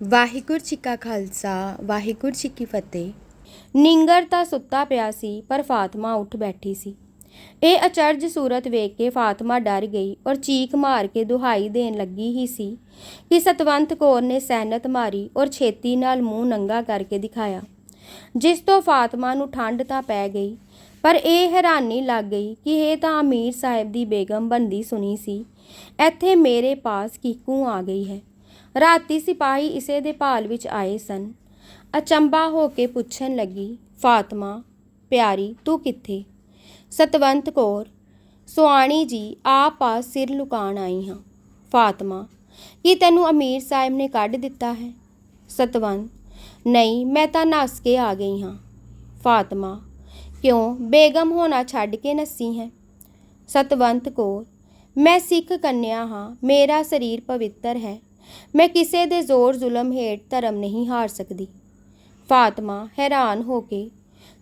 ਵਾਹਿਗੁਰੂ ਜੀ ਕਾ ਖਾਲਸਾ, ਵਾਹਿਗੁਰੂ ਜੀ ਕੀ ਫਤਿਹ। ਨਿੰਗਰ ਤਾਂ ਸੁੱਤਾ ਪਿਆ ਸੀ, ਪਰ ਫਾਤਮਾ ਉੱਠ ਬੈਠੀ ਸੀ। ਇਹ ਅਚਰਜ ਸੂਰਤ ਵੇਖ ਕੇ ਫਾਤਮਾ ਡਰ ਗਈ ਔਰ ਚੀਕ ਮਾਰ ਕੇ ਦੁਹਾਈ ਦੇਣ ਲੱਗੀ ਹੀ ਸੀ ਕਿ ਸਤਵੰਤ ਕੌਰ ਨੇ ਸਹਿਨਤ ਮਾਰੀ ਔਰ ਛੇਤੀ ਨਾਲ ਮੂੰਹ ਨੰਗਾ ਕਰਕੇ ਦਿਖਾਇਆ। ਜਿਸ ਤੋਂ ਫਾਤਮਾ ਨੂੰ ਠੰਡ ਤਾਂ ਪੈ ਗਈ, ਪਰ ਇਹ ਹੈਰਾਨੀ ਲੱਗ ਗਈ ਕਿ ਇਹ ਤਾਂ ਅਮੀਰ ਸਾਹਿਬ ਦੀ ਬੇਗਮ ਬੰਦੀ ਸੁਣੀ ਸੀ, ਇੱਥੇ ਮੇਰੇ ਪਾਸ ਕਿਕੂ ਆ ਗਈ ਹੈ? ਰਾਤੀ ਸਿਪਾਹੀ ਇਸੇ ਦੇ ਭਾਲ ਵਿੱਚ ਆਏ ਸਨ। ਅਚੰਬਾ ਹੋ ਕੇ ਪੁੱਛਣ ਲੱਗੀ, ਫਾਤਮਾ, ਪਿਆਰੀ, ਤੂੰ ਕਿੱਥੇ? ਸਤਵੰਤ ਕੌਰ, ਸੁਆਣੀ ਜੀ, ਆਪ ਪਾਸ ਸਿਰ ਲੁਕਾਣ ਆਈ ਹਾਂ। ਫਾਤਮਾ, ਕੀ ਤੈਨੂੰ ਅਮੀਰ ਸਾਹਿਬ ਨੇ ਕੱਢ ਦਿੱਤਾ ਹੈ? ਸਤਵੰਤ, ਨਹੀਂ, ਮੈਂ ਤਾਂ ਨੱਸ ਕੇ ਆ ਗਈ ਹਾਂ। ਫਾਤਮਾ, ਕਿਉਂ, ਬੇਗਮ ਹੋਣਾ ਛੱਡ ਕੇ ਨੱਸੀ ਹੈ? ਸਤਵੰਤ ਕੌਰ, ਮੈਂ ਸਿੱਖ ਕੰਨਿਆ ਹਾਂ, ਮੇਰਾ ਸਰੀਰ ਪਵਿੱਤਰ ਹੈ। ਮੈਂ ਕਿਸੇ ਦੇ ਜ਼ੋਰ ਜ਼ੁਲਮ ਹੇਠ ਧਰਮ ਨਹੀਂ ਹਾਰ ਸਕਦੀ। ਫਾਤਮਾ ਹੈਰਾਨ ਹੋ ਕੇ,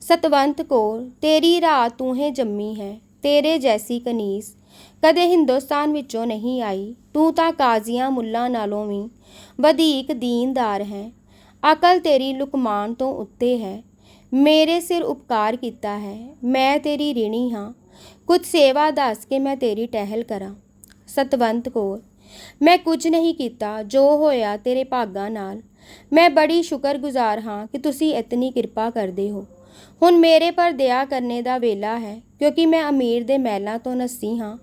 ਸਤਵੰਤ ਕੌਰ, ਤੇਰੀ ਰਾਤ ਤੂੰ ਹੈ ਜੰਮੀ ਹੈ, ਤੇਰੇ ਜੈਸੀ ਕਨੀਸ। ਕਦੇ ਹਿੰਦੁਸਤਾਨ ਵਿੱਚੋਂ ਨਹੀਂ ਆਈ, ਤੂੰ ਤਾਂ ਕਾਜ਼ੀਆਂ ਮੁੱਲਾਂ ਨਾਲੋਂ ਵੀ ਵਧੇਕ ਦੀਨਦਾਰ ਹੈ। ਅਕਲ ਤੇਰੀ ਲੁਕਮਾਨ ਤੋਂ ਉੱਤੇ ਹੈ, ਮੇਰੇ ਸਿਰ ਉਪਕਾਰ ਕੀਤਾ ਹੈ, ਮੈਂ ਤੇਰੀ ਰਿਣੀ ਹਾਂ। ਕੁਝ ਸੇਵਾ ਦੱਸ ਕੇ ਮੈਂ ਤੇਰੀ ਟਹਿਲ ਕਰਾਂ। ਸਤਵੰਤ ਕੌਰ ਮੈਂ ਕੁਝ ਨਹੀਂ ਕੀਤਾ ਜੋ ਹੋਇਆ ਤੇਰੇ ਭਾਗਾਂ ਨਾਲ। ਮੈਂ ਬੜੀ ਸ਼ੁਕਰਗੁਜ਼ਾਰ ਹਾਂ ਕਿ ਤੁਸੀਂ ਇਤਨੀ ਕਿਰਪਾ ਕਰਦੇ ਹੋ। ਹੁਣ ਮੇਰੇ ਪਰ ਦਇਆ ਕਰਨੇ ਦਾ ਵੇਲਾ ਹੈ, ਕਿਉਂਕਿ ਮੈਂ ਅਮੀਰ ਦੇ ਮਹਿਲਾਂ ਤੋਂ ਨੱਸੀ ਹਾਂ।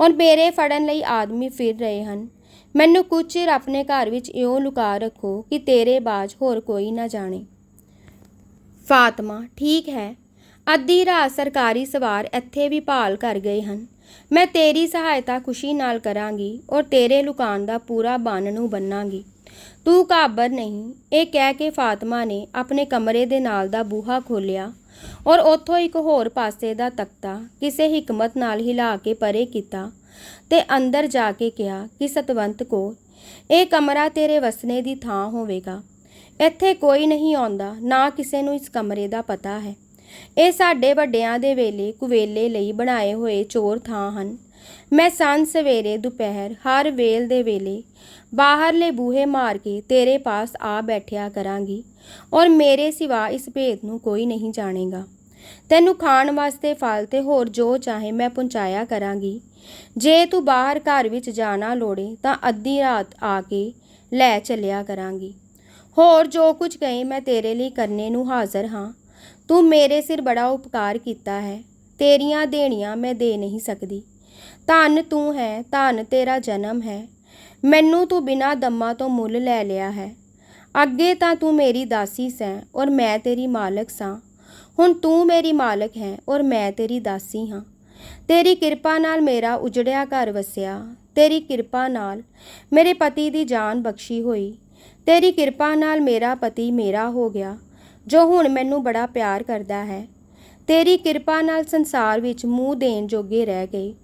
ਔਰ ਮੇਰੇ ਫੜਨ ਲਈ ਆਦਮੀ ਫਿਰ ਰਹੇ ਹਨ। ਮੈਨੂੰ ਕੁਝ ਚਿਰ ਆਪਣੇ ਘਰ ਵਿੱਚ ਇਉਂ ਲੁਕਾ ਰੱਖੋ ਕਿ ਤੇਰੇ ਬਾਜ਼ ਹੋਰ ਕੋਈ ਨਾ ਜਾਣੇ। ਫਾਤਮਾ, ਠੀਕ ਹੈ। ਅੱਧੀ ਰਾਤ ਸਰਕਾਰੀ ਸਵਾਰ ਇੱਥੇ ਵੀ ਭਾਲ ਕਰ ਗਏ ਹਨ। ਮੈਂ ਤੇਰੀ ਸਹਾਇਤਾ ਖੁਸ਼ੀ ਨਾਲ ਕਰਾਂਗੀ ਔਰ ਤੇਰੇ ਲੁਕਾਨ ਦਾ ਪੂਰਾ ਬੰਨ ਨੂੰ ਬੰਨਾਂਗੀ। ਤੂੰ ਕਾਬਰ ਨਹੀਂ। ਇਹ ਕਹਿ ਕੇ ਫਾਤਮਾ ਨੇ ਆਪਣੇ ਕਮਰੇ ਦੇ ਨਾਲ ਦਾ ਬੂਹਾ ਖੋਲਿਆ ਔਰ ਉੱਥੋਂ ਇੱਕ ਹੋਰ ਪਾਸੇ ਦਾ ਤਖਤਾ ਕਿਸੇ ਹਕਮਤ ਨਾਲ ਹਿਲਾ ਕੇ ਪਰੇ ਕੀਤਾ ਤੇ ਅੰਦਰ ਜਾ ਕੇ ਕਿਹਾ ਕਿ, ਸਤਵੰਤ ਕੋ ਇਹ ਕਮਰਾ ਤੇਰੇ ਵਸਣੇ ਦੀ ਥਾਂ ਹੋਵੇਗਾ। ਇੱਥੇ ਕੋਈ ਨਹੀਂ ਆਉਂਦਾ, ਨਾ ਕਿਸੇ ਨੂੰ ਇਸ ਕਮਰੇ ਦਾ ਪਤਾ ਹੈ। ਇਹ ਸਾਡੇ ਵੱਡਿਆਂ ਦੇ ਵੇਲੇ ਕੁਵੇਲੇ ਲਈ ਬਣਾਏ ਹੋਏ ਚੋਰ ਥਾਂ ਹਨ। ਮੈਂ ਸੰਨ ਸਵੇਰੇ, ਦੁਪਹਿਰ, ਹਰ ਵੇਲ ਦੇ ਵੇਲੇ ਬਾਹਰਲੇ ਬੂਹੇ ਮਾਰ ਕੇ ਤੇਰੇ ਪਾਸ ਆ ਬੈਠਿਆ ਕਰਾਂਗੀ ਔਰ ਮੇਰੇ ਸਿਵਾ ਇਸ ਭੇਦ ਨੂੰ ਕੋਈ ਨਹੀਂ ਜਾਣੇਗਾ। ਤੈਨੂੰ ਖਾਣ ਵਾਸਤੇ ਫਲ ਤੇ ਹੋਰ ਜੋ ਚਾਹੇ ਮੈਂ ਪਹੁੰਚਾਇਆ ਕਰਾਂਗੀ। ਜੇ ਤੂੰ ਬਾਹਰ ਘਰ ਵਿੱਚ ਜਾਣਾ ਲੋੜੇ ਤਾਂ ਅੱਧੀ ਰਾਤ ਆ ਕੇ ਲੈ ਚੱਲਿਆ ਕਰਾਂਗੀ। ਹੋਰ ਜੋ ਕੁਝ ਕਹੇ ਮੈਂ ਤੇਰੇ ਲਈ ਕਰਨੇ ਨੂੰ ਹਾਜ਼ਰ ਹਾਂ। ਤੂੰ ਮੇਰੇ ਸਿਰ ਬੜਾ ਉਪਕਾਰ ਕੀਤਾ ਹੈ। ਤੇਰੀਆਂ ਦੇਣੀਆਂ ਮੈਂ ਦੇ ਨਹੀਂ ਸਕਦੀ। ਧੰਨ ਤੂੰ ਹੈ, ਧੰਨ ਤੇਰਾ ਜਨਮ ਹੈ। ਮੈਨੂੰ ਤੂੰ ਬਿਨਾਂ ਦਮਾਂ ਤੋਂ ਮੁੱਲ ਲੈ ਲਿਆ ਹੈ। ਅੱਗੇ ਤਾਂ ਤੂੰ ਮੇਰੀ ਦਾਸੀ ਸੈਂ ਔਰ ਮੈਂ ਤੇਰੀ ਮਾਲਕ ਸਾਂ। ਹੁਣ ਤੂੰ ਮੇਰੀ ਮਾਲਕ ਹੈ ਔਰ ਮੈਂ ਤੇਰੀ ਦਾਸੀ ਹਾਂ। ਤੇਰੀ ਕਿਰਪਾ ਨਾਲ ਮੇਰਾ ਉਜੜਿਆ ਘਰ ਵਸਿਆ। ਤੇਰੀ ਕਿਰਪਾ ਨਾਲ ਮੇਰੇ ਪਤੀ ਦੀ ਜਾਨ ਬਖਸ਼ੀ ਹੋਈ। ਤੇਰੀ ਕਿਰਪਾ ਨਾਲ ਮੇਰਾ ਪਤੀ ਮੇਰਾ ਹੋ ਗਿਆ। ਜੋ ਹੁਣ ਮੈਨੂੰ ਬੜਾ ਪਿਆਰ ਕਰਦਾ ਹੈ। ਤੇਰੀ ਕਿਰਪਾ ਨਾਲ ਸੰਸਾਰ ਵਿੱਚ ਮੂੰਹ ਦੇਣ ਜੋਗੇ ਰਹਿ ਗਏ।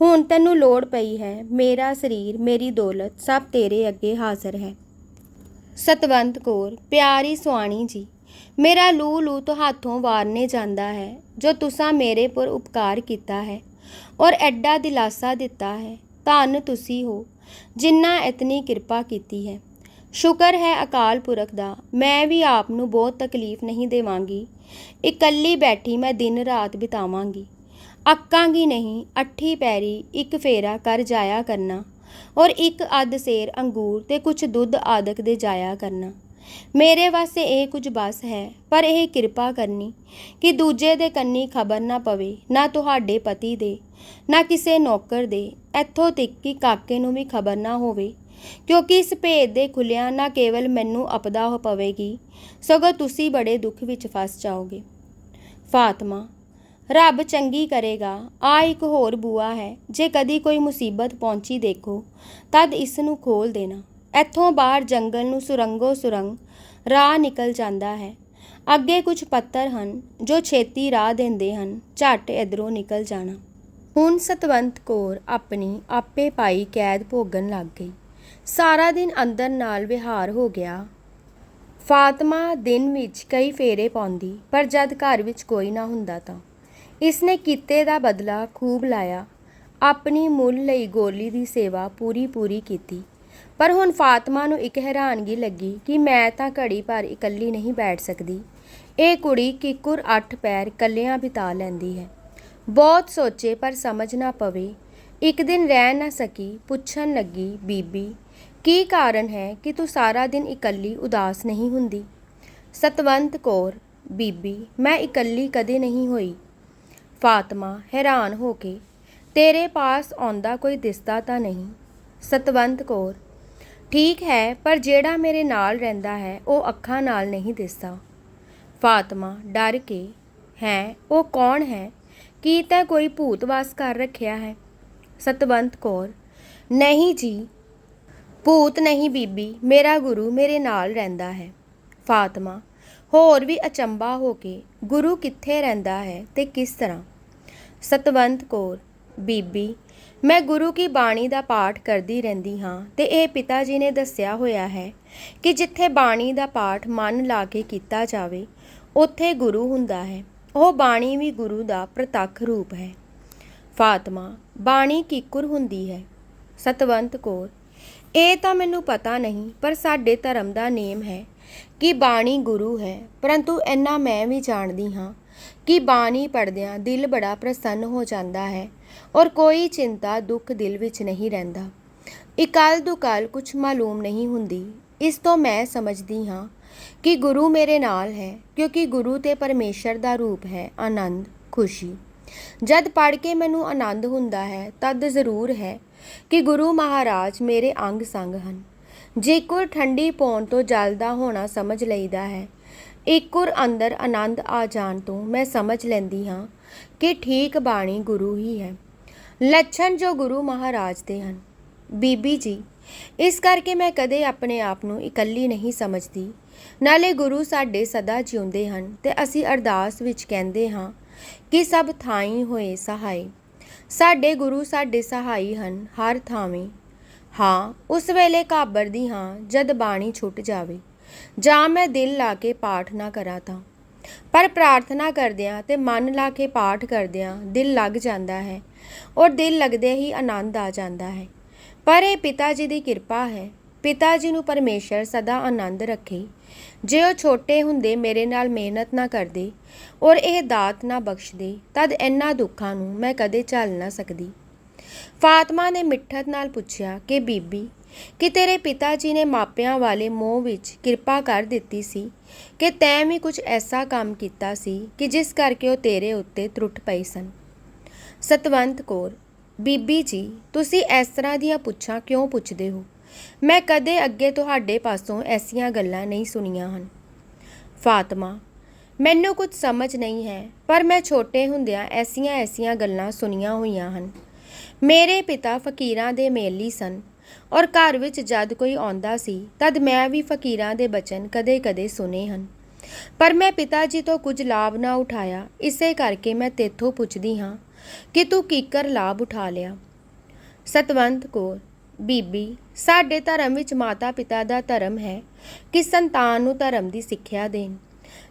ਹੁਣ ਤੈਨੂੰ ਲੋੜ ਪਈ ਹੈ। ਮੇਰਾ ਸਰੀਰ, ਮੇਰੀ ਦੌਲਤ ਸਭ ਤੇਰੇ ਅੱਗੇ ਹਾਜ਼ਰ ਹੈ। ਸਤਵੰਤ ਕੌਰ, ਪਿਆਰੀ ਸੁਆਣੀ ਜੀ, ਮੇਰਾ ਲੂ ਲੂ ਤੋਂ ਹੱਥੋਂ ਵਾਰਨੇ ਜਾਂਦਾ ਹੈ, ਜੋ ਤੁਸਾਂ ਮੇਰੇ ਪਰ ਉਪਕਾਰ ਕੀਤਾ ਹੈ ਔਰ ਐਡਾ ਦਿਲਾਸਾ ਦਿੱਤਾ ਹੈ। ਧੰਨ ਤੁਸੀਂ ਹੋ ਜਿਨ੍ਹਾਂ ਇਤਨੀ ਕਿਰਪਾ ਕੀਤੀ ਹੈ। ਸ਼ੁਕਰ ਹੈ ਅਕਾਲ ਪੁਰਖ ਦਾ, ਮੈਂ ਵੀ ਆਪ ਨੂੰ ਬਹੁਤ ਤਕਲੀਫ ਨਹੀਂ ਦੇਵਾਂਗੀ। ਇਕੱਲੀ ਬੈਠੀ ਮੈਂ ਦਿਨ ਰਾਤ ਬਿਤਾਵਾਂਗੀ। ਅੱਕਾਂਗੀ ਨਹੀਂ, ਅੱਠੀ ਪੈਰੀ ਇੱਕ ਫੇਰਾ ਕਰ ਜਾਇਆ ਕਰਨਾ। ਔਰ ਇੱਕ ਅੱਧ ਸੇਰ ਅੰਗੂਰ ਤੇ ਕੁਝ ਦੁੱਧ ਆਦਿਕ ਦੇ ਜਾਇਆ ਕਰਨਾ। ਮੇਰੇ ਵਾਸਤੇ ਇਹ ਕੁਝ ਬਸ ਹੈ, ਪਰ ਇਹ ਕਿਰਪਾ ਕਰਨੀ ਕਿ ਦੂਜੇ ਦੇ ਕੰਨੀ ਖਬਰ ਨਾ ਪਵੇ, ਨਾ ਤੁਹਾਡੇ ਪਤੀ ਦੇ, ਨਾ ਕਿਸੇ ਨੌਕਰ ਦੇ। ਇੱਥੋਂ ਤੱਕ ਕਿ ਕਾਕੇ ਨੂੰ ਵੀ ਖਬਰ ਨਾ ਹੋਵੇ ਕਿਉਂਕਿ ਇਸ ਭੇਦ ਦੇ ਖੁੱਲਿਆਂ ਨਾ ਕੇਵਲ ਮੈਨੂੰ ਅਪਦਾ ਹੋ ਪਵੇਗੀ, ਸਗੋਂ ਤੁਸੀਂ ਬੜੇ ਦੁੱਖ ਵਿੱਚ ਫਸ ਜਾਓਗੇ। ਫਾਤਮਾ, ਰੱਬ ਚੰਗੀ ਕਰੇਗਾ, ਆ ਇੱਕ ਹੋਰ ਬੂਆ ਹੈ, ਜੇ ਕਦੀ ਕੋਈ ਮੁਸੀਬਤ ਪਹੁੰਚੀ ਦੇਖੋ, ਤਦ ਇਸ ਨੂੰ ਖੋਲ ਦੇਣਾ। ਇੱਥੋਂ ਬਾਹਰ ਜੰਗਲ ਨੂੰ ਸੁਰੰਗੋ ਸੁਰੰਗ, ਰਾਹ ਨਿਕਲ ਜਾਂਦਾ ਹੈ। ਅੱਗੇ ਕੁਝ ਪੱਤਰ ਹਨ, ਜੋ ਛੇਤੀ ਰਾਹ ਦਿੰਦੇ ਹਨ, ਝੱਟ ਇਧਰੋਂ ਨਿਕਲ ਜਾਣਾ। ਹੁਣ ਸਤਵੰਤ ਕੌਰ ਆਪਣੀ ਆਪੇ ਪਾਈ ਕੈਦ ਭੋਗਣ ਲੱਗ ਗਈ। ਸਾਰਾ ਦਿਨ ਅੰਦਰ ਨਾਲ ਵਿਹਾਰ ਹੋ ਗਿਆ। ਫਾਤਮਾ ਦਿਨ ਵਿੱਚ ਕਈ ਫੇਰੇ ਪਾਉਂਦੀ, ਪਰ ਜਦ ਘਰ ਵਿੱਚ ਕੋਈ ਨਾ ਹੁੰਦਾ ਤਾਂ। ਇਸਨੇ ਕੀਤੇ ਦਾ ਬਦਲਾ ਖੂਬ ਲਾਇਆ। ਆਪਣੀ ਮੁੱਲ ਲਈ ਗੋਲੀ ਦੀ ਸੇਵਾ ਪੂਰੀ ਪੂਰੀ ਕੀਤੀ। ਪਰ ਹੁਣ ਫਾਤਮਾ ਨੂੰ ਇੱਕ ਹੈਰਾਨਗੀ ਲੱਗੀ ਕਿ ਮੈਂ ਤਾਂ ਘੜੀ ਭਰ ਇਕੱਲੀ ਨਹੀਂ ਬੈਠ ਸਕਦੀ। ਇਹ ਕੁੜੀ ਕਿੱਕੁਰ ਅੱਠ ਪੈਰ ਇਕੱਲਿਆਂ ਬਿਤਾ ਲੈਂਦੀ ਹੈ। ਬਹੁਤ ਸੋਚੇ ਪਰ ਸਮਝ ਨਾ ਪਵੇ। ਇੱਕ ਦਿਨ ਰਹਿ ਨਾ ਸਕੀ, ਪੁੱਛਣ ਲੱਗੀ ਬੀਬੀ ਕੀ ਕਾਰਨ ਹੈ ਕਿ ਤੂੰ ਸਾਰਾ ਦਿਨ ਇਕੱਲੀ ਉਦਾਸ ਨਹੀਂ ਹੁੰਦੀ? ਸਤਵੰਤ ਕੌਰ, ਬੀਬੀ, ਮੈਂ ਇਕੱਲੀ ਕਦੇ ਨਹੀਂ ਹੋਈ। ਫਾਤਮਾ ਹੈਰਾਨ ਹੋ ਕੇ, ਤੇਰੇ ਪਾਸ ਆਉਂਦਾ ਕੋਈ ਦਿਸਦਾ ਤਾਂ ਨਹੀਂ। ਸਤਵੰਤ ਕੌਰ, ਠੀਕ ਹੈ, ਪਰ ਜਿਹੜਾ ਮੇਰੇ ਨਾਲ ਰਹਿੰਦਾ ਹੈ, ਉਹ ਅੱਖਾਂ ਨਾਲ ਨਹੀਂ ਦਿਸਦਾ। ਫਾਤਮਾ ਡਰ ਕੇ, ਹੈ, ਉਹ ਕੌਣ ਹੈ? ਕੀ ਤੈਂ ਕੋਈ ਭੂਤ ਵਾਸ ਕਰ ਰੱਖਿਆ ਹੈ? ਸਤਵੰਤ ਕੌਰ, ਨਹੀਂ ਜੀ ਭੂਤ ਨਹੀਂ ਬੀਬੀ, ਮੇਰਾ ਗੁਰੂ ਮੇਰੇ ਨਾਲ ਰਹਿੰਦਾ ਹੈ। ਫਾਤਮਾ, ਹੋਰ ਵੀ ਅਚੰਬਾ ਹੋ ਕੇ ਗੁਰੂ ਕਿੱਥੇ ਰਹਿੰਦਾ ਹੈ ਤੇ ਕਿਸ ਤਰ੍ਹਾਂ? ਸਤਵੰਤ ਕੌਰ, ਬੀਬੀ, ਮੈਂ ਗੁਰੂ ਕੀ ਬਾਣੀ ਦਾ ਪਾਠ ਕਰਦੀ ਰਹਿੰਦੀ ਹਾਂ ਤੇ ਇਹ ਪਿਤਾ ਜੀ ਨੇ ਦੱਸਿਆ ਹੋਇਆ ਹੈ ਕਿ ਜਿੱਥੇ ਬਾਣੀ ਦਾ ਪਾਠ ਮਨ ਲਾ ਕੇ ਕੀਤਾ ਜਾਵੇ, ਉੱਥੇ ਗੁਰੂ ਹੁੰਦਾ ਹੈ। ਉਹ ਬਾਣੀ ਵੀ ਗੁਰੂ ਦਾ ਪ੍ਰਤੱਖ ਰੂਪ ਹੈ। ਫਾਤਮਾ, ਬਾਣੀ ਕਿੱਕੁਰ ਹੁੰਦੀ ਹੈ? ਸਤਵੰਤ ਕੌਰ ਇਹ ਤਾਂ ਮੈਨੂੰ ਪਤਾ ਨਹੀਂ, ਪਰ ਸਾਡੇ ਧਰਮ ਦਾ ਨੇਮ ਹੈ ਕਿ ਬਾਣੀ ਗੁਰੂ ਹੈ। ਪਰੰਤੂ ਇੰਨਾ ਮੈਂ ਵੀ ਜਾਣਦੀ ਹਾਂ ਕਿ ਬਾਣੀ ਪੜਦਿਆਂ ਦਿਲ ਬੜਾ ਪ੍ਰਸੰਨ ਹੋ ਜਾਂਦਾ ਹੈ ਔਰ ਕੋਈ ਚਿੰਤਾ ਦੁੱਖ ਦਿਲ ਵਿੱਚ ਨਹੀਂ ਰਹਿੰਦਾ। ਇਕਲ ਦੁਕਾਲ ਕੁਝ ਮਾਲੂਮ ਨਹੀਂ ਹੁੰਦੀ। ਇਸ ਤੋਂ ਮੈਂ ਸਮਝਦੀ ਹਾਂ ਕਿ ਗੁਰੂ ਮੇਰੇ ਨਾਲ ਹੈ, ਕਿਉਂਕਿ ਗੁਰੂ ਤੇ ਪਰਮੇਸ਼ਰ ਦਾ ਰੂਪ ਹੈ ਆਨੰਦ, ਖੁਸ਼ੀ। ਜਦ ਪੜ ਕੇ ਮੈਨੂੰ ਆਨੰਦ ਹੁੰਦਾ ਹੈ, ਤਦ ਜ਼ਰੂਰ ਹੈ ਕਿ ਗੁਰੂ ਮਹਾਰਾਜ ਮੇਰੇ ਅੰਗ ਸੰਗ ਹਨ। ਜੇਕਰ ਠੰਡੀ ਪੌਣ ਤੋਂ ਜਲਦਾ ਹੋਣਾ ਸਮਝ ਲਈਦਾ ਹੈ ਇੱਕੁਰ ਅੰਦਰ ਆਨੰਦ ਆ ਜਾਣ ਤੋਂ ਮੈਂ ਸਮਝ ਲੈਂਦੀ ਹਾਂ ਕਿ ਠੀਕ ਬਾਣੀ ਗੁਰੂ ਹੀ ਹੈ। ਲੱਛਣ ਜੋ ਗੁਰੂ ਮਹਾਰਾਜ ਦੇ ਹਨ। ਬੀਬੀ ਜੀ, ਇਸ ਕਰਕੇ ਮੈਂ ਕਦੇ ਆਪਣੇ ਆਪ ਨੂੰ ਇਕੱਲੀ ਨਹੀਂ ਸਮਝਦੀ। ਨਾਲੇ ਗੁਰੂ ਸਾਡੇ ਸਦਾ ਜਿਉਂਦੇ ਹਨ ਤੇ ਅਸੀਂ ਅਰਦਾਸ ਵਿੱਚ ਕਹਿੰਦੇ ਹਾਂ ਕਿ ਸਭ ਥਾਈ ਹੋਏ ਸਹਾਈ। ਸਾਡੇ ਗੁਰੂ ਸਾਡੇ ਸਹਾਈ ਹਨ ਹਰ ਥਾਵੇਂ। ਹਾਂ, ਉਸ ਵੇਲੇ ਘਾਬਰਦੀ ਹਾਂ ਜਦ ਬਾਣੀ ਛੁੱਟ ਜਾਵੇ। ਜਾਂ ਮੈਂ ਦਿਲ ਲਾ ਕੇ ਪਾਠ ਨਾ ਕਰਾਂ ਤਾਂ। ਪਰ ਪ੍ਰਾਰਥਨਾ ਕਰਦਿਆਂ ਤੇ ਮਨ ਲਾ ਕੇ ਪਾਠ ਕਰਦਿਆਂ ਦਿਲ ਲੱਗ ਜਾਂਦਾ ਹੈ। ਔਰ ਦਿਲ ਲੱਗਦੇ ਹੀ ਆਨੰਦ ਆ ਜਾਂਦਾ ਹੈ। ਪਰ ਇਹ ਪਿਤਾ ਜੀ ਦੀ ਕਿਰਪਾ ਹੈ। ਪਿਤਾ ਜੀ ਨੂੰ ਪਰਮੇਸ਼ਰ ਸਦਾ ਆਨੰਦ ਰੱਖੇ। ਜੇ ਉਹ ਛੋਟੇ ਹੁੰਦੇ ਮੇਰੇ ਨਾਲ ਮਿਹਨਤ ਨਾ ਕਰਦੇ ਔਰ ਇਹ ਦਾਤ ਨਾ ਬਖਸ਼ਦੇ, ਤਦ ਇੰਨਾ ਦੁੱਖਾਂ ਨੂੰ ਮੈਂ ਕਦੇ ਝੱਲ ਨਾ ਸਕਦੀ। ਫਾਤਮਾ ਨੇ ਮਿੱਠਤ ਨਾਲ ਪੁੱਛਿਆ ਕਿ, ਬੀਬੀ, ਕਿ ਤੇਰੇ ਪਿਤਾ ਜੀ ਨੇ ਮਾਪਿਆਂ ਵਾਲੇ ਮੋਹ ਵਿੱਚ ਕਿਰਪਾ ਕਰ ਦਿੱਤੀ ਸੀ ਕਿ ਤੈਂ ਵੀ ਕੁਝ ਐਸਾ ਕੰਮ ਕੀਤਾ ਸੀ ਕਿ ਜਿਸ ਕਰਕੇ ਉਹ ਤੇਰੇ ਉੱਤੇ ਤਰੁੱਟ ਪਈ ਸਨ? ਸਤਵੰਤ ਕੌਰ, ਬੀਬੀ ਜੀ, ਤੁਸੀਂ ਇਸ ਤਰ੍ਹਾਂ ਦੀਆਂ ਪੁੱਛਾਂ ਕਿਉਂ ਪੁੱਛਦੇ ਹੋ? ਮੈਂ ਕਦੇ ਅੱਗੇ ਤੁਹਾਡੇ ਪਾਸੋਂ ਐਸੀਆਂ ਗੱਲਾਂ ਨਹੀਂ ਸੁਣੀਆਂ ਹਨ। ਫਾਤਮਾ, ਮੈਨੂੰ ਕੁਝ ਸਮਝ ਨਹੀਂ ਹੈ, ਪਰ ਮੈਂ ਛੋਟੇ ਹੁੰਦਿਆਂ ਐਸੀਆਂ ਐਸੀਆਂ ਗੱਲਾਂ ਸੁਣੀਆਂ ਹੋਈਆਂ ਹਨ। ਮੇਰੇ ਪਿਤਾ ਫਕੀਰਾਂ ਦੇ ਮੇਲੀ ਸਨ ਔਰ ਘਰ ਵਿੱਚ ਜਦ ਕੋਈ ਆਉਂਦਾ ਸੀ, ਤਦ ਮੈਂ ਵੀ ਫਕੀਰਾਂ ਦੇ ਬਚਨ ਕਦੇ-ਕਦੇ ਸੁਨੇ ਹਨ। ਪਰ ਮੈਂ ਪਿਤਾ ਜੀ ਤੋਂ ਕੁਝ ਲਾਭ ਨਾ ਉਠਾਇਆ, ਇਸੇ ਕਰਕੇ ਮੈਂ ਤੇਥੋਂ ਪੁੱਛਦੀ ਹਾਂ ਕਿ ਤੂੰ ਕੀਕਰ ਲਾਭ ਉਠਾ ਲਿਆ? ਸਤਵੰਤ ਕੌਰ ਬੀਬੀ, ਸਾਡੇ ਧਰਮ ਵਿੱਚ ਮਾਤਾ ਪਿਤਾ ਦਾ ਧਰਮ ਹੈ ਕਿ ਸੰਤਾਨ ਨੂੰ ਧਰਮ ਦੀ ਸਿੱਖਿਆ ਦੇਣ।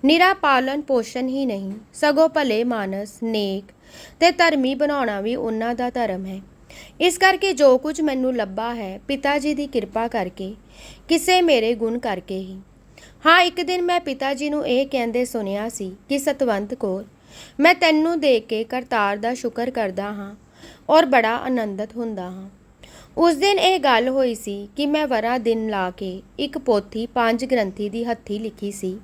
ਨਿਰਾ ਪਾਲਨ ਪੋਸ਼ਣ ਹੀ ਨਹੀਂ, ਸਗੋਂ ਭਲੇ ਮਾਨਸ, ਨੇਕ ਤੇ ਧਰਮੀ ਬਣਾਉਣਾ ਵੀ ਉਹਨਾਂ ਦਾ ਧਰਮ ਹੈ। ਇਸ ਕਰਕੇ ਜੋ ਕੁਝ ਮੈਨੂੰ ਲੱਭਾ ਹੈ, ਪਿਤਾ ਜੀ ਦੀ ਕਿਰਪਾ ਕਰਕੇ, ਕਿਸੇ ਮੇਰੇ ਗੁਣ ਕਰਕੇ ਹੀ। ਹਾਂ, ਇੱਕ ਦਿਨ ਮੈਂ ਪਿਤਾ ਜੀ ਨੂੰ ਇਹ ਕਹਿੰਦੇ ਸੁਣਿਆ ਸੀ ਕਿ ਸਤਵੰਤ ਕੌਰ, ਮੈਂ ਤੈਨੂੰ ਦੇਖ ਕੇ ਕਰਤਾਰ ਦਾ ਸ਼ੁਕਰ ਕਰਦਾ ਹਾਂ ਔਰ ਬੜਾ ਆਨੰਦਿਤ ਹੁੰਦਾ ਹਾਂ। ਉਸ ਦਿਨ ਇਹ ਗੱਲ ਹੋਈ ਸੀ ਕਿ ਮੈਂ ਵਰਾ ਦਿਨ ਲਾ ਕੇ ਇੱਕ ਪੋਥੀ ਪੰਜ ਗ੍ਰੰਥੀ ਦੀ ਹੱਥੀ ਲਿਖੀ ਸੀ।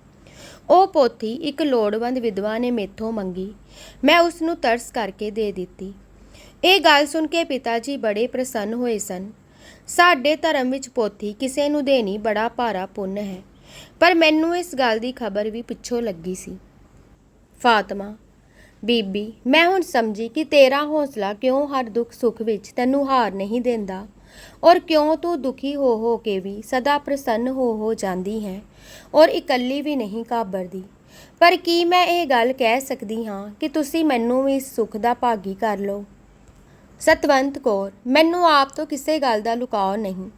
ਉਹ ਪੋਥੀ ਇੱਕ ਲੋੜਵੰਦ ਵਿਧਵਾ ਨੇ ਮੇਥੋਂ ਮੰਗੀ। ਮੈਂ ਉਸ ਨੂੰ ਤਰਸ ਕਰਕੇ ਦੇ ਦਿੱਤੀ। ਇਹ ਗੱਲ ਸੁਣ ਕੇ ਪਿਤਾ ਜੀ ਬੜੇ ਪ੍ਰਸੰਨ ਹੋਏ ਸਨ। ਸਾਡੇ ਧਰਮ ਵਿੱਚ ਪੋਥੀ ਕਿਸੇ ਨੂੰ ਦੇਣੀ ਬੜਾ ਭਾਰਾ ਪੁੰਨ ਹੈ, ਪਰ ਮੈਨੂੰ ਇਸ ਗੱਲ ਦੀ ਖਬਰ ਵੀ ਪਿੱਛੋਂ ਲੱਗੀ ਸੀ। ਫਾਤਮਾ ਬੀਬੀ, ਮੈਂ ਹੁਣ ਸਮਝੀ ਕਿ ਤੇਰਾ ਹੌਸਲਾ ਕਿਉਂ ਹਰ ਦੁੱਖ ਸੁੱਖ ਵਿੱਚ ਤੈਨੂੰ ਹਾਰ ਨਹੀਂ ਦਿੰਦਾ? ਔਰ ਕਿਉਂ ਤੂੰ ਦੁਖੀ ਹੋ ਹੋ ਕੇ ਵੀ ਸਦਾ ਪ੍ਰਸੰਨ ਹੋ ਹੋ ਜਾਂਦੀ ਹੈ ਔਰ ਇਕੱਲੀ ਵੀ ਨਹੀਂ ਘਾਬਰਦੀ ਪਰ ਕੀ ਮੈਂ ਇਹ ਗੱਲ ਕਹਿ ਸਕਦੀ ਹਾਂ ਕਿ ਤੁਸੀਂ ਮੈਨੂੰ ਵੀ ਇਸ ਸੁੱਖ ਦਾ ਭਾਗੀ ਕਰ ਲਓ? ਸਤਵੰਤ ਕੌਰ, ਮੈਨੂੰ ਆਪ ਤੋਂ ਕਿਸੇ ਗੱਲ ਦਾ ਲੁਕਾਓ ਨਹੀਂ।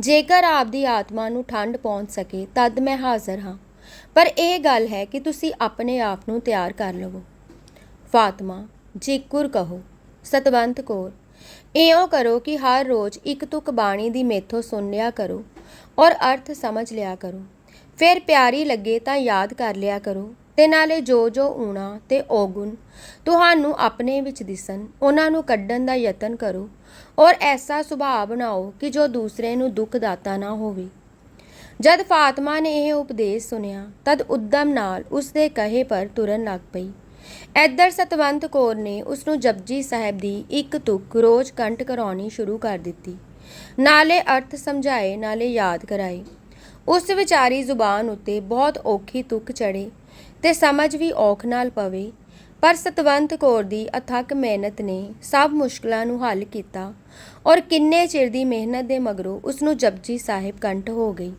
ਜੇਕਰ ਆਪ ਦੀ ਆਤਮਾ ਨੂੰ ਠੰਡ ਪਹੁੰਚ ਸਕੇ, ਤਦ ਮੈਂ ਹਾਜ਼ਰ ਹਾਂ। ਪਰ ਇਹ ਗੱਲ ਹੈ ਕਿ ਤੁਸੀਂ ਆਪਣੇ ਆਪ ਨੂੰ ਤਿਆਰ ਕਰ ਲਵੋ। ਫਾਤਮਾ ਜੇਕੁਰ ਕਹੋ, ਸਤਵੰਤ ਕੌਰ, ਇਉਂ ਕਰੋ ਕਿ ਹਰ ਰੋਜ਼ ਇੱਕ ਤੁਕ ਬਾਣੀ ਦੀ ਮੇਥੋਂ ਸੁਣ ਲਿਆ ਕਰੋ ਔਰ ਅਰਥ ਸਮਝ ਲਿਆ ਕਰੋ। ਫਿਰ ਪਿਆਰੀ ਲੱਗੇ ਤਾਂ ਯਾਦ ਕਰ ਲਿਆ ਕਰੋ ਤੇ ਨਾਲੇ ਜੋ ਜੋ ਊਣਾ ਤੇ ਔਗੁਣ ਤੁਹਾਨੂੰ ਆਪਣੇ ਵਿੱਚ ਦਿਸਣ, ਉਹਨਾਂ ਨੂੰ ਕੱਢਣ ਦਾ ਯਤਨ ਕਰੋ ਔਰ ਐਸਾ ਸੁਭਾਅ ਬਣਾਓ ਕਿ ਜੋ ਦੂਸਰੇ ਨੂੰ ਦੁੱਖ ਦਾਤਾ ਨਾ ਹੋਵੇ। ਜਦ ਫਾਤਮਾ ਨੇ ਇਹ ਉਪਦੇਸ਼ ਸੁਨਿਆ ਤਦ ਉਦਮ ਨਾਲ ਉਸ ਦੇ ਕਹੇ ਪਰ ਤੁਰਨ ਲੱਗ ਪਈ। ਐਦਰ ਸਤਵੰਤ ਕੌਰ ਨੇ ਉਸ ਨੂੰ ਜਪਜੀ ਸਾਹਿਬ ਦੀ ਇੱਕ ਤੁਕ ਰੋਜ਼ ਕੰਠ ਕਰਾਉਣੀ ਸ਼ੁਰੂ ਕਰ ਦਿੱਤੀ। ਨਾਲੇ ਅਰਥ ਸਮਝਾਏ, ਨਾਲੇ ਯਾਦ ਕਰਾਏ। ਉਸ ਵਿਚਾਰੀ ਜ਼ੁਬਾਨ ਉੱਤੇ ਬਹੁਤ ਔਖੀ ਤੁਕ ਚੜੇ ਤੇ ਸਮਝ ਵੀ ਔਖ ਨਾਲ ਪਵੇ, ਪਰ ਸਤਵੰਤ ਕੌਰ ਦੀ ਅਥੱਕ ਮਿਹਨਤ ਨੇ ਸਭ ਮੁਸ਼ਕਲਾਂ ਨੂੰ ਹੱਲ ਕੀਤਾ ਔਰ ਕਿੰਨੇ ਚਿਰ ਦੀ ਮਿਹਨਤ ਦੇ ਮਗਰੋਂ ਉਸ ਨੂੰ ਜਪਜੀ ਸਾਹਿਬ ਕੰਠ ਹੋ ਗਈ।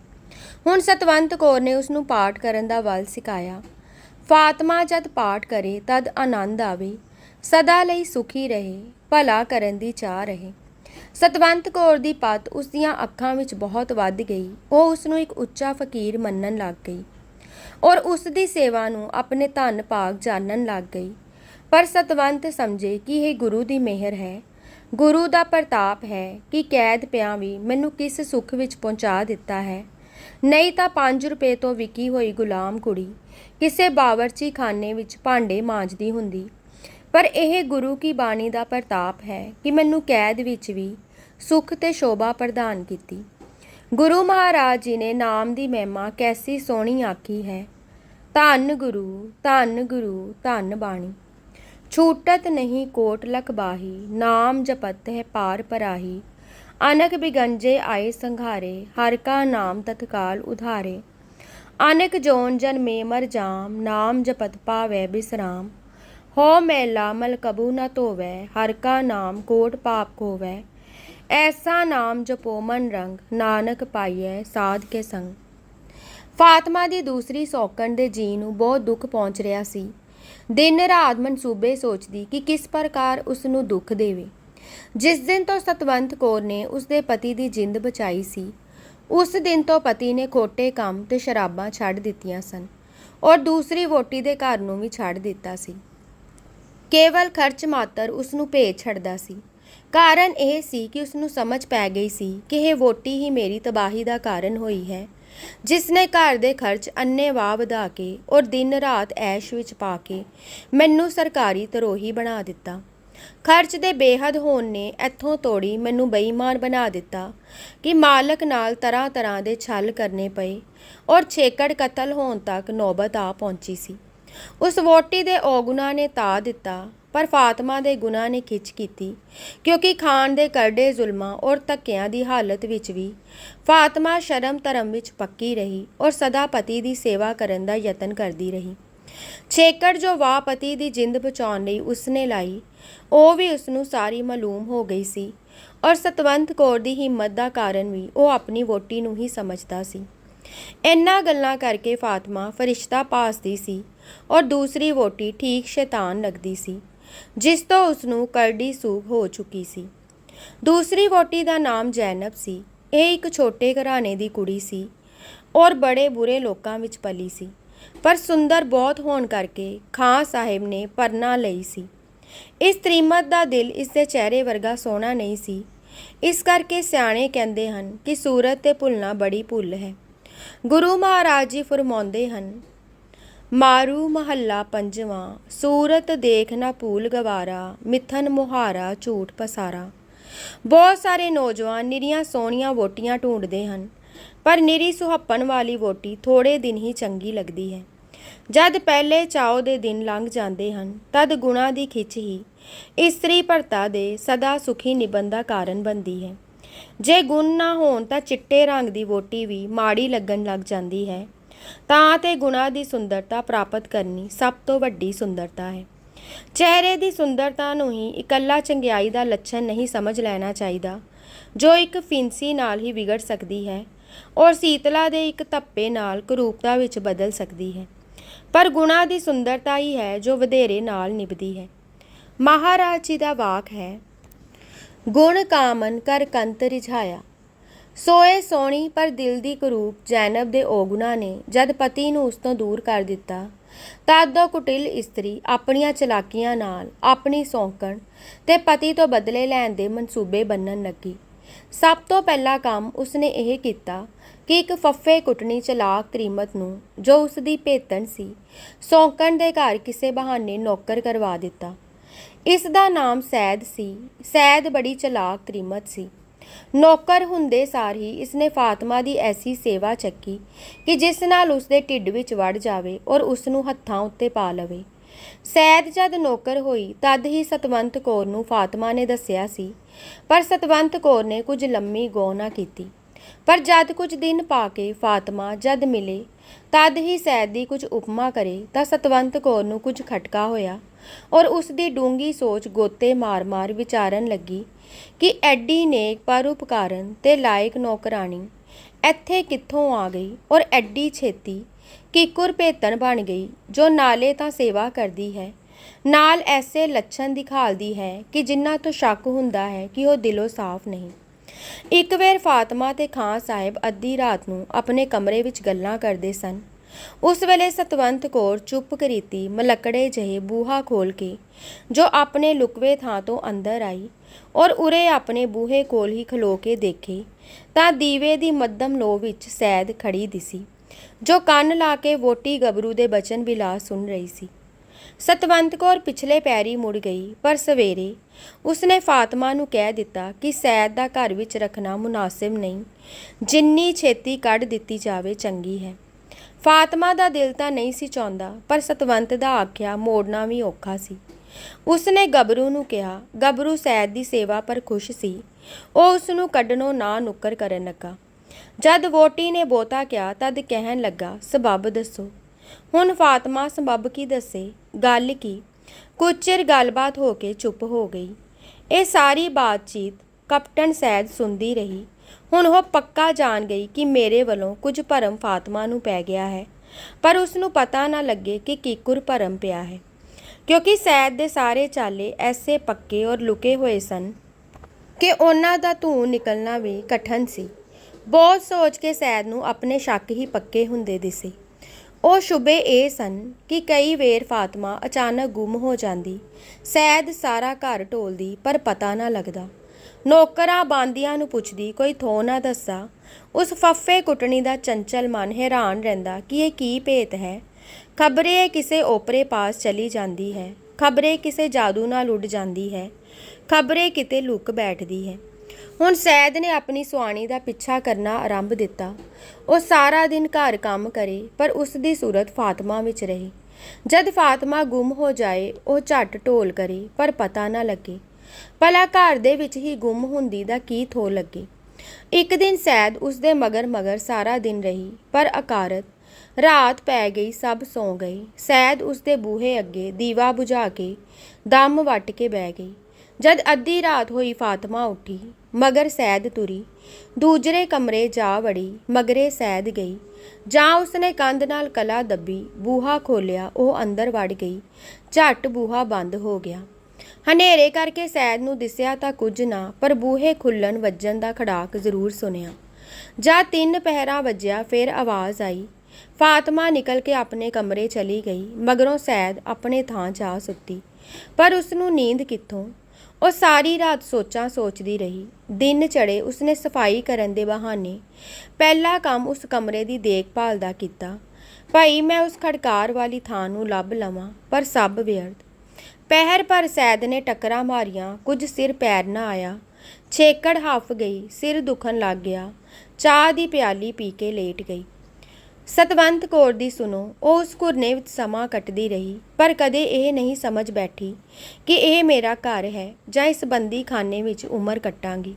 ਹੁਣ ਸਤਵੰਤ ਕੌਰ ਨੇ ਉਸ ਨੂੰ ਪਾਠ ਕਰਨ ਦਾ ਵੱਲ ਸਿਖਾਇਆ। ਫਾਤਮਾ ਜਦ ਪਾਠ ਕਰੇ, ਤਦ ਆਨੰਦ ਆਵੇ। ਸਦਾ ਲਈ ਸੁਖੀ ਰਹੇ, ਭਲਾ ਕਰਨ ਦੀ ਚਾਹ ਰਹੇ। ਸਤਵੰਤ ਕੌਰ ਦੀ ਪਤ ਉਸ ਦੀਆਂ ਅੱਖਾਂ ਵਿੱਚ ਬਹੁਤ ਵੱਧ ਗਈ। ਉਹ ਉਸ ਨੂੰ ਇੱਕ ਉੱਚਾ ਫਕੀਰ ਮੰਨਣ ਲੱਗ ਗਈ ਔਰ ਉਸ ਦੀ ਸੇਵਾ ਨੂੰ ਆਪਣੇ ਧਨ ਭਾਗ ਜਾਣਨ ਲੱਗ ਗਈ। ਪਰ ਸਤਵੰਤ ਸਮਝੇ ਕਿ ਇਹ ਗੁਰੂ ਦੀ ਮਿਹਰ ਹੈ। ਗੁਰੂ ਦਾ ਪ੍ਰਤਾਪ ਹੈ ਕਿ ਕੈਦ ਪਿਆ ਵੀ ਮੈਨੂੰ ਕਿਸ ਸੁੱਖ ਵਿੱਚ ਪਹੁੰਚਾ ਦਿੱਤਾ ਹੈ। ਨਹੀਂ ਤਾਂ 5 ਰੁਪਏ ਤੋਂ ਵਿਕੀ ਹੋਈ ਗੁਲਾਮ ਕੁੜੀ ਕਿਸੇ ਬਾਵਰਚੀ ਖਾਨੇ ਵਿੱਚ ਭਾਂਡੇ ਮਾਂਜਦੀ ਹੁੰਦੀ। ਪਰ ਇਹ ਗੁਰੂ ਕੀ ਬਾਣੀ ਦਾ ਪ੍ਰਤਾਪ ਹੈ ਕਿ ਮੈਨੂੰ ਕੈਦ ਵਿੱਚ ਵੀ ਸੁਖ ਤੇ ਸ਼ੋਭਾ ਪ੍ਰਦਾਨ ਕੀਤੀ। ਗੁਰੂ ਮਹਾਰਾਜ ਜੀ ਨੇ ਨਾਮ ਦੀ ਮਹਿਮਾ ਕੈਸੀ ਸੋਹਣੀ ਆਖੀ ਹੈ। ਧੰਨ ਗੁਰੂ ਧੰਨ ਗੁਰੂ, ਧੰਨ ਬਾਣੀ। ਛੂਟਤ ਨਹੀਂ ਕੋਟ ਲਖ ਬਾਹੀ, ਨਾਮ ਜਪਤ ਹੈ ਪਾਰ ਪਰਾਹੀ। ਅਨਕ ਬਿਗੰਜੇ ਆਏ ਸੰਘਾਰੇ, ਹਰ ਕਾ ਨਾਮ ਤਤਕਾਲ ਉਧਾਰੇ। ਅਨਕ ਜੋਨ ਜਨਮੇ ਮਰ ਜਾਮ, ਨਾਮ ਜਪਤ ਪਾਵੈ ਬਿਸਰਾਮ। ਹੋ ਮੈਲਾ ਮਲ ਕਬੂ ਨ ਧੋਵੈ, ਹਰ ਕਾ ਨਾਮ ਕੋਟ ਪਾਪ ਕੋਵੈ। ਐਸਾ ਨਾਮ ਜਪੋ ਮਨ ਰੰਗ, ਨਾਨਕ ਪਾਈਐ ਸਾਧ ਕੇ ਸੰਗ। ਫਾਤਮਾ ਦੀ ਦੂਸਰੀ ਸੌਕਣ ਦੇ ਜੀ ਨੂੰ ਬਹੁਤ ਦੁੱਖ ਪਹੁੰਚ ਰਿਹਾ ਸੀ। ਦਿਨ ਰਾਤ ਮਨਸੂਬੇ ਸੋਚਦੀ ਕਿ ਕਿਸ ਪ੍ਰਕਾਰ ਉਸ ਨੂੰ ਦੁੱਖ ਦੇਵੇ। ਜਿਸ ਦਿਨ ਤੋਂ ਸਤਵੰਤ ਕੌਰ ਨੇ ਉਸ ਦੇ ਪਤੀ ਦੀ ਜਿੰਦ ਬਚਾਈ ਸੀ ਉਸ ਦਿਨ ਤੋਂ ਪਤੀ ਨੇ ਖੋਟੇ ਕੰਮ ਤੇ ਸ਼ਰਾਬਾਂ ਛੱਡ ਦਿੱਤੀਆਂ ਸਨ ਔਰ ਦੂਸਰੀ ਵੋਟੀ ਦੇ ਘਰ ਨੂੰ ਵੀ ਛੱਡ ਦਿੱਤਾ ਸੀ। ਕੇਵਲ ਖਰਚ ਮਾਤਰ ਉਸ ਨੂੰ ਭੇਜ ਛੱਡਦਾ ਸੀ। ਕਾਰਨ ਇਹ ਸੀ ਕਿ ਉਸ ਨੂੰ ਸਮਝ ਪੈ ਗਈ ਸੀ ਕਿ ਇਹ ਵੋਟੀ ਹੀ ਮੇਰੀ ਤਬਾਹੀ ਦਾ ਕਾਰਨ ਹੋਈ ਹੈ, ਜਿਸ ਨੇ ਘਰ ਦੇ ਖਰਚ ਅੰਨੇਵਾਹ ਵਧਾ ਕੇ ਔਰ ਦਿਨ ਰਾਤ ਐਸ਼ ਵਿੱਚ ਪਾ ਕੇ ਮੈਨੂੰ ਸਰਕਾਰੀ ਤਰੋਹੀ ਬਣਾ ਦਿੱਤਾ। ਖਰਚ ਦੇ ਬੇਹੱਦ ਹੋਣ ਨੇ, ਇੱਥੋਂ ਤੋੜੀ ਮੈਨੂੰ ਬੇਈਮਾਨ ਬਣਾ ਦਿੱਤਾ ਕਿ ਮਾਲਕ ਨਾਲ ਤਰ੍ਹਾਂ ਤਰ੍ਹਾਂ ਦੇ ਛਲ ਕਰਨੇ ਪਏ ਔਰ ਛੇਕੜ ਕਤਲ ਹੋਣ ਤੱਕ ਨੌਬਤ ਆ ਪਹੁੰਚੀ ਸੀ। ਉਸ ਵੋਟੀ ਦੇ ਔਗੁਣਾ ਨੇ ਤਾ ਦਿੱਤਾ, ਪਰ ਫਾਤਮਾ ਦੇ ਗੁਨਾਹ ਨੇ ਖਿੱਚ ਕੀਤੀ, ਕਿਉਂਕਿ ਖਾਨ ਦੇ ਕਰਡੇ ਜ਼ੁਲਮਾਂ ਔਰ ਧੱਕਿਆਂ ਦੀ ਹਾਲਤ ਵਿੱਚ ਵੀ ਫਾਤਮਾ ਸ਼ਰਮ ਧਰਮ ਵਿੱਚ ਪੱਕੀ ਰਹੀ ਔਰ ਸਦਾ ਪਤੀ ਦੀ ਸੇਵਾ ਕਰਨ ਦਾ ਯਤਨ ਕਰਦੀ ਰਹੀ। ਛੇਕੜ ਜੋ ਵਾਹ ਪਤੀ ਦੀ ਜਿੰਦ ਬਚਾਉਣ ਲਈ ਉਸਨੇ ਲਾਈ, ਉਹ ਵੀ ਉਸਨੂੰ ਸਾਰੀ ਮਾਲੂਮ ਹੋ ਗਈ ਸੀ ਔਰ ਸਤਵੰਤ ਕੌਰ ਦੀ ਹਿੰਮਤ ਦਾ ਕਾਰਨ ਵੀ ਉਹ ਆਪਣੀ ਵੋਟੀ ਨੂੰ ਹੀ ਸਮਝਦਾ ਸੀ। ਇੰਨਾ ਗੱਲਾਂ ਕਰਕੇ ਫਾਤਮਾ ਫਰਿਸ਼ਤਾ ਪਾਸਦੀ ਸੀ ਔਰ ਦੂਸਰੀ ਵੋਟੀ ਠੀਕ ਸ਼ੈਤਾਨ ਲੱਗਦੀ ਸੀ, ਜਿਸ ਤੋਂ ਉਸ ਨੂੰ ਕਰੜੀ ਸੂਗ ਹੋ ਚੁੱਕੀ ਸੀ। ਦੂਸਰੀ ਵੋਟੀ ਦਾ ਨਾਮ ਜੈਨਬ ਸੀ, ਇਹ ਇੱਕ ਛੋਟੇ ਘਰਾਣੇ ਦੀ ਕੁੜੀ ਸੀ ਔਰ ਬੜੇ ਬੁਰੇ ਲੋਕਾਂ ਵਿੱਚ ਪਲੀ ਸੀ। ਪਰ ਸੁੰਦਰ ਬਹੁਤ ਹੋਣ ਕਰਕੇ ਖਾਂ ਸਾਹਿਬ ਨੇ ਪਰਨਾ ਲਈ ਸੀ। ਇਸ ਤ੍ਰੀਮਤ ਦਾ ਦਿਲ ਇਸ ਦੇ ਚਿਹਰੇ ਵਰਗਾ ਸੋਹਣਾ ਨਹੀਂ ਸੀ। ਇਸ ਕਰਕੇ ਸਿਆਣੇ ਕਹਿੰਦੇ ਹਨ ਕਿ ਸੂਰਤ ਤੇ ਭੁੱਲਣਾ ਬੜੀ ਭੁੱਲ ਹੈ। ਗੁਰੂ ਮਹਾਰਾਜ ਜੀ ਫਰਮਾਉਂਦੇ ਹਨ, ਮਾਰੂ ਮਹੱਲਾ ਪੰਜਵਾਂ, ਸੂਰਤ ਦੇਖ ਨਾ ਭੂਲ ਗਵਾਰਾ, ਮਿਥਨ ਮੁਹਾਰਾ ਝੂਠ ਪਸਾਰਾ। ਬਹੁਤ ਸਾਰੇ ਨੌਜਵਾਨ ਨਿਰੀਆਂ ਸੋਹਣੀਆਂ ਵੋਟੀਆਂ ਢੂੰਡਦੇ ਹਨ। ਪਰ ਨਿਰੀ ਸੁਹੱਪਣ ਵਾਲੀ ਵੋਟੀ ਥੋੜੇ ਦਿਨ ਹੀ ਚੰਗੀ ਲੱਗਦੀ ਹੈ। ਜਦ ਪਹਿਲੇ ਚਾਓ ਦੇ ਦਿਨ ਲੰਘ ਜਾਂਦੇ ਹਨ, ਤਦ ਗੁਣਾ ਦੀ ਖਿੱਚ ਹੀ ਇਸਤਰੀ ਭਰਤਾ ਦੇ ਸਦਾ ਸੁਖੀ ਨਿਬੰਧ ਦਾ ਕਾਰਨ ਬਣਦੀ ਹੈ। ਜੇ ਗੁਣ ਨਾ ਹੋਣ ਤਾਂ ਚਿੱਟੇ ਰੰਗ ਦੀ ਵੋਟੀ ਵੀ ਮਾੜੀ ਲੱਗਣ ਲੱਗ ਜਾਂਦੀ ਹੈ। ਤਾਂ ਤੇ ਗੁਣਾ ਦੀ ਸੁੰਦਰਤਾ ਪ੍ਰਾਪਤ ਕਰਨੀ ਸਭ ਤੋਂ ਵੱਡੀ ਸੁੰਦਰਤਾ ਹੈ। ਚਿਹਰੇ ਦੀ ਸੁੰਦਰਤਾ ਨੂੰ ਹੀ ਇਕੱਲਾ ਚੰਗਿਆਈ ਦਾ ਲੱਛਣ ਨਹੀਂ ਸਮਝ ਲੈਣਾ ਚਾਹੀਦਾ, ਜੋ ਇੱਕ ਫਿੰਸੀ ਨਾਲ ਹੀ ਵਿਗੜ ਸਕਦੀ ਹੈ। ਔਰ ਸੀਤਲਾ ਦੇ ਇੱਕ ਧੱਪੇ ਨਾਲ ਕਰੂਪਤਾ ਵਿੱਚ ਬਦਲ ਸਕਦੀ ਹੈ। ਪਰ ਗੁਣਾ ਦੀ ਸੁੰਦਰਤਾ ਹੀ ਹੈ ਜੋ ਵਧੇਰੇ ਨਾਲ ਨਿਭਦੀ ਹੈ। ਮਹਾਰਾਜ ਜੀ ਦਾ ਵਾਕ ਹੈ, ਗੁਣ ਕਾਮਨ ਕਰ ਕੰਤ ਰਿਝਾਇਆ। ਸੋਏ ਸੋਹਣੀ ਪਰ ਦਿਲ ਦੀ ਕਰੂਪ ਜੈਨਬ ਦੇ ਔਗੁਣਾ ਨੇ ਜਦ ਪਤੀ ਨੂੰ ਉਸ ਤੋਂ ਦੂਰ ਕਰ ਦਿੱਤਾ, ਤਦ ਉਹ ਕੁਟਿਲ ਇਸਤਰੀ ਆਪਣੀਆਂ ਚਲਾਕੀਆਂ ਨਾਲ ਆਪਣੀ ਸੌਂਕਣ ਤੇ ਪਤੀ ਤੋਂ ਬਦਲੇ ਲੈਣ ਦੇ ਮਨਸੂਬੇ ਬੰਨਣ ਲੱਗੀ। ਸਭ ਤੋਂ ਪਹਿਲਾ ਕੰਮ ਉਸਨੇ ਇਹ ਕੀਤਾ ਕਿ ਇੱਕ ਫੱਫੇ ਕੁੱਟਣੀ ਚਲਾਕ ਕਰੀਮਤ ਨੂੰ, ਜੋ ਉਸ ਦੀ ਭੇਤਣ ਸੀ, ਸੌਂਕਣ ਦੇ ਘਰ ਕਿਸੇ ਬਹਾਨੇ ਨੌਕਰ ਕਰਵਾ ਦਿੱਤਾ। ਇਸ ਦਾ ਨਾਮ ਸੈਦ ਸੀ। ਸੈਦ ਬੜੀ ਚਲਾਕ ਕਰੀਮਤ ਸੀ। ਨੌਕਰ ਹੁੰਦੇ ਸਾਰ ਹੀ ਇਸਨੇ ਫਾਤਮਾ ਦੀ ਐਸੀ ਸੇਵਾ ਚੱਕੀ ਕਿ ਜਿਸ ਨਾਲ ਉਸਦੇ ਢਿੱਡ ਵਿੱਚ ਵੜ ਜਾਵੇ ਔਰ ਉਸ ਨੂੰ ਹੱਥਾਂ ਉੱਤੇ ਪਾ ਲਵੇ। ਸੈਦ ਜਦ ਨੌਕਰ ਹੋਈ, ਤਦ ਹੀ ਸਤਵੰਤ ਕੌਰ ਨੂੰ ਫਾਤਮਾ ਨੇ ਦੱਸਿਆ ਸੀ। ਪਰ ਸਤਵੰਤ ਕੌਰ ਨੇ ਕੁਝ ਲੰਮੀ ਗੌ ਨਾ ਕੀਤੀ। ਪਰ ਜਦ ਕੁਝ ਦਿਨ ਪਾ ਕੇ ਫਾਤਮਾ ਜਦ ਮਿਲੇ, ਤਦ ਹੀ ਸੈਦ ਦੀ ਕੁਝ ਉਪਮਾ ਕਰੇ, ਤਾਂ ਸਤਵੰਤ ਕੌਰ ਨੂੰ ਕੁਝ ਖਟਕਾ ਹੋਇਆ ਔਰ ਉਸ ਦੀ ਡੂੰਗੀ ਸੋਚ ਗੋਤੇ ਮਾਰ-ਮਾਰ ਵਿਚਾਰਨ ਲੱਗੀ ਕਿ ਐਡੀ ਨੇਕ ਪਰਉਪਕਾਰਨ ਤੇ ਲਾਇਕ ਨੌਕਰਾਣੀ ਇੱਥੇ ਕਿੱਥੋਂ ਆ ਗਈ ਔਰ ਐਡੀ ਛੇਤੀ ਕਿਕੁਰ ਭੇਤਣ ਬਣ ਗਈ, ਜੋ ਨਾਲੇ ਤਾਂ ਸੇਵਾ ਕਰਦੀ ਹੈ। ਨਾਲ ਐਸੇ ਲੱਛਣ ਦਿਖਾਲਦੀ ਹੈ ਕਿ ਜਿਨ੍ਹਾਂ ਤੋਂ ਸ਼ੱਕ ਹੁੰਦਾ ਹੈ ਕਿ ਉਹ ਦਿਲੋਂ ਸਾਫ਼ ਨਹੀਂ। ਇੱਕ ਵੇਰ ਫਾਤਮਾ ਤੇ ਖਾਂ ਸਾਹਿਬ ਅੱਧੀ ਰਾਤ ਨੂੰ ਆਪਣੇ ਕਮਰੇ ਵਿੱਚ ਗੱਲਾਂ ਕਰਦੇ ਸਨ। ਉਸ ਵੇਲੇ ਸਤਵੰਤ ਕੌਰ ਚੁੱਪ ਕਰੀਤੀ, ਮਲਕੜੇ ਜਿਹੇ ਬੂਹਾ ਖੋਲ ਕੇ, ਜੋ ਆਪਣੇ ਲੁਕਵੇ ਥਾਂ ਤੋਂ ਅੰਦਰ ਆਈ ਔਰ ਉਰੇ ਆਪਣੇ ਬੂਹੇ ਕੋਲ ਹੀ ਖਲੋ ਕੇ ਦੇਖੇ, ਤਾਂ ਦੀਵੇ ਦੀ ਮੱਧਮ ਲੋ ਵਿੱਚ ਸੈਦ ਖੜੀ ਦਿਸੀ। ਜੋ ਕੰਨ ਲਾ ਕੇ ਵੋਟੀ ਗੱਭਰੂ ਦੇ ਬਚਨ ਵਿਲਾ ਸੁਣ ਰਹੀ ਸੀ। ਸਤਵੰਤ ਕੌਰ ਪਿਛਲੇ ਪੈਰੀ ਮੁੜ ਗਈ, ਪਰ ਸਵੇਰੇ ਉਸਨੇ ਫਾਤਮਾ ਨੂੰ ਕਹਿ ਦਿੱਤਾ ਕਿ ਸੈਦ ਦਾ ਘਰ ਵਿੱਚ ਰੱਖਣਾ ਮੁਨਾਸਿਬ ਨਹੀਂ, ਜਿੰਨੀ ਛੇਤੀ ਕੱਢ ਦਿੱਤੀ ਜਾਵੇ ਚੰਗੀ ਹੈ। ਫਾਤਮਾ ਦਾ ਦਿਲ ਤਾਂ ਨਹੀਂ ਸੀ ਚਾਹੁੰਦਾ, ਪਰ ਸਤਵੰਤ ਦਾ ਆਖਿਆ ਮੋੜਨਾ ਵੀ ਔਖਾ ਸੀ। ਉਸਨੇ ਗੱਭਰੂ ਨੂੰ ਕਿਹਾ, ਗੱਭਰੂ ਸੈਦ ਦੀ ਸੇਵਾ ਪਰ ਖੁਸ਼ ਸੀ। ਉਹ ਉਸ ਨੂੰ ਕੱਢਣੋਂ ਨਾ ਨੁੱਕਰ ਕਰਨ ਲੱਗਾ। ਜਦ ਵੋਟੀ ਨੇ ਬੋਤਾ ਕਿਹਾ, ਤਦ ਕਹਿਣ ਲੱਗਾ, ਸਬਬ ਦੱਸੋ। ਹੁਣ ਫਾਤਮਾ ਸਬਬ ਕੀ ਦੱਸੇ? ਗੱਲ ਕੀ? ਕੁਝ ਚਿਰ ਗੱਲਬਾਤ ਹੋ ਕੇ ਚੁੱਪ ਹੋ ਗਈ। ਇਹ ਸਾਰੀ ਬਾਤਚੀਤ ਕਪਟਨ ਸੈਦ ਸੁਣਦੀ ਰਹੀ। ਹੁਣ ਉਹ ਪੱਕਾ ਜਾਣ ਗਈ ਕਿ ਮੇਰੇ ਵੱਲੋਂ ਕੁਝ ਭਰਮ ਫਾਤਮਾ ਨੂੰ ਪੈ ਗਿਆ ਹੈ। ਪਰ ਉਸ ਨੂੰ ਪਤਾ ਨਾ ਲੱਗੇ ਕਿ ਕੀਕੁਰ ਭਰਮ ਪਿਆ ਹੈ। ਕਿਉਂਕਿ ਸੈਦ ਦੇ ਸਾਰੇ ਚਾਲੇ ਐਸੇ ਪੱਕੇ ਔਰ ਲੁਕੇ ਹੋਏ ਸਨ ਕਿ ਉਹਨਾਂ ਦਾ ਧੂੰ ਨਿਕਲਣਾ ਵੀ ਕਠਨ ਸੀ। ਬਹੁਤ ਸੋਚ ਕੇ ਸੈਦ ਨੂੰ ਆਪਣੇ ਸ਼ੱਕ ਹੀ ਪੱਕੇ ਹੁੰਦੇ ਦਿਸੇ। ਉਹ ਸ਼ੁਬੇ ਇਹ ਸਨ ਕਿ ਕਈ ਵੇਰ ਫਾਤਮਾ ਅਚਾਨਕ ਗੁੰਮ ਹੋ ਜਾਂਦੀ। ਸੈਦ ਸਾਰਾ ਘਰ ਢੋਲਦੀ, ਪਰ ਪਤਾ ਨਾ ਲੱਗਦਾ। ਨੌਕਰਾਂ ਬਾਂਦੀਆਂ ਨੂੰ ਪੁੱਛਦੀ, ਕੋਈ ਥੋ ਨਾ ਦੱਸਾ? ਉਸ ਫੱਫੇ ਕੁੱਟਣੀ ਦਾ ਚੰਚਲ ਮਨ ਹੈਰਾਨ ਰਹਿੰਦਾ ਕਿ ਇਹ ਕੀ ਭੇਤ ਹੈ। ਖਬਰੇ ਇਹ ਕਿਸੇ ਓਪਰੇ ਪਾਸ ਚਲੀ ਜਾਂਦੀ ਹੈ। ਖਬਰੇ ਕਿਸੇ ਜਾਦੂ ਨਾਲ ਉੱਡ ਜਾਂਦੀ ਹੈ। ਖਬਰੇ ਕਿਤੇ ਲੁਕ ਬੈਠਦੀ ਹੈ। ਹੁਣ ਸੈਦ ਨੇ ਆਪਣੀ ਸੁਆਣੀ ਦਾ ਪਿੱਛਾ ਕਰਨਾ ਆਰੰਭ ਦਿੱਤਾ। ਉਹ ਸਾਰਾ ਦਿਨ ਘਰ ਕੰਮ ਕਰੇ, ਪਰ ਉਸ ਦੀ ਸੂਰਤ ਫਾਤਮਾ ਵਿੱਚ ਰਹੀ। ਜਦ ਫਾਤਮਾ ਗੁੰਮ ਹੋ ਜਾਏ, ਉਹ ਝੱਟ ਢੋਲ ਕਰੇ, ਪਰ ਪਤਾ ਨਾ ਲੱਗੇ। ਭਲਾ ਘਰ ਦੇ ਵਿੱਚ ਹੀ ਗੁੰਮ ਹੁੰਦੀ ਦਾ ਕੀ ਥੋ ਲੱਗੇ। ਇੱਕ ਦਿਨ ਸੈਦ ਉਸ ਦੇ ਮਗਰ ਮਗਰ ਸਾਰਾ ਦਿਨ ਰਹੀ, ਪਰ ਅਕਾਰਤ, ਰਾਤ ਪੈ ਗਈ, ਸਭ ਸੌ ਗਏ ਸੈਦ ਉਸ ਦੇ ਬੂਹੇ ਅੱਗੇ ਦੀਵਾ ਬੁਝਾ ਕੇ ਦਮ ਵੱਟ ਕੇ ਬਹਿ ਗਈ। ਜਦ ਅੱਧੀ ਰਾਤ ਹੋਈ ਫਾਤਿਮਾ ਉੱਠੀ ਮਗਰ ਸੈਦ ਤੁਰੀ। ਦੂਜਰੇ ਕਮਰੇ ਜਾ ਵੜੀ, ਮਗਰੇ ਸੈਦ ਗਈ। ਜਾਂ ਉਸਨੇ ਕੰਧ ਨਾਲ ਕਲਾ ਦੱਬੀ, ਬੂਹਾ ਖੋਲਿਆ ਉਹ ਅੰਦਰ ਵੜ ਗਈ। ਝੱਟ ਬੂਹਾ ਬੰਦ ਹੋ ਗਿਆ। ਹਨੇਰੇ ਕਰਕੇ ਸੈਦ ਨੂੰ ਦਿਸਿਆ ਤਾਂ ਕੁਝ ਨਾ, ਪਰ ਬੂਹੇ ਖੁੱਲਣ ਵੱਜਣ ਦਾ ਖੜਾਕ ਜ਼ਰੂਰ ਸੁਣਿਆ। ਜਾਂ ਤਿੰਨ ਪਹਿਰਾ ਵੱਜਿਆ, ਫਿਰ ਆਵਾਜ਼ ਆਈ। ਫਾਤਮਾ ਨਿਕਲ ਕੇ ਆਪਣੇ ਕਮਰੇ ਚਲੀ ਗਈ, ਮਗਰੋਂ ਸੈਦ ਆਪਣੇ ਥਾਂ ਜਾ ਸੁੱਤੀ। ਪਰ ਉਸ ਨੂੰ ਨੀਂਦ ਕਿੱਥੋਂ? ਉਹ ਸਾਰੀ ਰਾਤ ਸੋਚਾਂ ਸੋਚਦੀ ਰਹੀ। ਦਿਨ ਚੜੇ ਉਸਨੇ ਸਫ਼ਾਈ ਕਰਨ ਦੇ ਬਹਾਨੇ ਪਹਿਲਾ ਕੰਮ ਉਸ ਕਮਰੇ ਦੀ ਦੇਖਭਾਲ ਦਾ ਕੀਤਾ। ਭਾਈ, ਮੈਂ ਉਸ ਖੜਕਾਰ ਵਾਲੀ ਥਾਂ ਨੂੰ ਲੱਭ ਲਵਾਂ, ਪਰ ਸਭ ਵਿਅਰਥ ਪਹਿਰ ਪਰ ਸੈਦ ਨੇ ਟੱਕਰਾਂ ਮਾਰੀਆਂ, ਕੁਝ ਸਿਰ ਪੈਰ ਨਾ ਆਇਆ। ਛੇਕੜ ਹੱਫ ਗਈ, ਸਿਰ ਦੁਖਣ ਲੱਗ ਗਿਆ। ਚਾਹ ਦੀ ਪਿਆਲੀ ਪੀ ਕੇ ਲੇਟ ਗਈ। ਸਤਵੰਤ ਕੌਰ ਦੀ ਸੁਣੋ, ਉਹ ਉਸ ਘੁਰਨੇ ਵਿੱਚ ਸਮਾਂ ਕੱਟਦੀ ਰਹੀ, ਪਰ ਕਦੇ ਇਹ ਨਹੀਂ ਸਮਝ ਬੈਠੀ ਕਿ ਇਹ ਮੇਰਾ ਘਰ ਹੈ ਜਾਂ ਇਸ ਬੰਦੀ ਖਾਨੇ ਵਿੱਚ ਉਮਰ ਕੱਟਾਂਗੀ।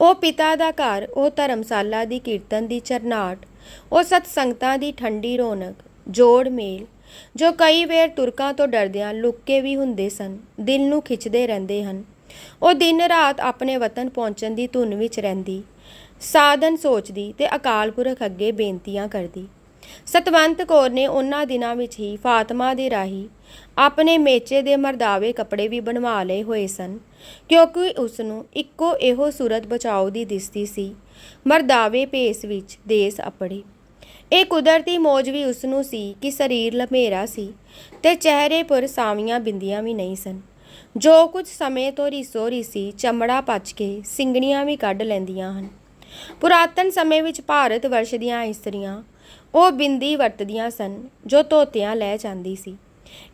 ਉਹ ਪਿਤਾ ਦਾ ਘਰ, ਉਹ ਧਰਮਸ਼ਾਲਾ ਦੀ ਕੀਰਤਨ ਦੀ ਚਰਨਾਟ, ਉਹ ਸਤ ਸੰਗਤਾਂ ਦੀ ਠੰਡੀ ਰੌਣਕ, ਜੋੜ ਮੇਲ, ਜੋ ਕਈ ਵੇਰ ਤੁਰਕਾਂ ਤੋਂ ਡਰਦਿਆਂ ਲੁੱਕ ਕੇ ਵੀ ਹੁੰਦੇ ਸਨ, ਦਿਲ ਨੂੰ ਖਿੱਚਦੇ ਰਹਿੰਦੇ ਹਨ। ਉਹ ਦਿਨ ਰਾਤ ਆਪਣੇ ਵਤਨ ਪਹੁੰਚਣ ਦੀ ਧੁਨ ਵਿੱਚ ਰਹਿੰਦੀ ਸਾਧਨ ਸੋਚਦੀ ਤੇ ਅਕਾਲ ਪੁਰਖ ਅੱਗੇ ਬੇਨਤੀਆਂ ਕਰਦੀ। ਸਤਵੰਤ ਕੌਰ ਨੇ ਉਹਨਾਂ ਦਿਨਾਂ ਵਿੱਚ ਹੀ ਫਾਤਮਾ ਦੇ ਰਾਹੀ ਆਪਣੇ ਮੇਚੇ ਦੇ ਮਰਦਾਵੇ ਕੱਪੜੇ ਵੀ ਬਣਵਾ ਲਏ ਹੋਏ ਸਨ, ਕਿਉਂਕਿ ਉਸ ਨੂੰ ਇੱਕੋ ਇਹੋ ਸੂਰਤ ਬਚਾਓ ਦੀ ਦਿਸਦੀ ਸੀ, ਮਰਦਾਵੇ ਭੇਸ ਵਿੱਚ ਦੇਸ ਅਪੜੇ। ਇਹ ਕੁਦਰਤੀ ਮੌਜ ਵੀ ਉਸ ਨੂੰ ਸੀ ਕਿ ਸਰੀਰ ਲਮੇਰਾ ਸੀ ਤੇ ਚਿਹਰੇ ਪਰ ਸਾਵੀਆਂ ਬਿੰਦੀਆਂ ਵੀ ਨਹੀਂ ਸਨ। ਜੋ ਕੁਝ ਸਮੇਂ ਤੋਂ ਰੀਸੋ ਰੀਸੀ ਚਮੜਾ ਪੱਚ ਕੇ ਸਿੰਗਣੀਆਂ ਵੀ ਕੱਢ ਲੈਂਦੀਆਂ ਹਨ। ਪੁਰਾਤਨ ਸਮੇਂ ਵਿੱਚ ਭਾਰਤ ਵਰਸ਼ ਦੀਆਂ ਇਸਤਰੀਆਂ ਉਹ ਬਿੰਦੀ ਵਰਤਦੀਆਂ ਸਨ, ਜੋ ਧੋਤਿਆਂ ਲੈ ਜਾਂਦੀ ਸੀ।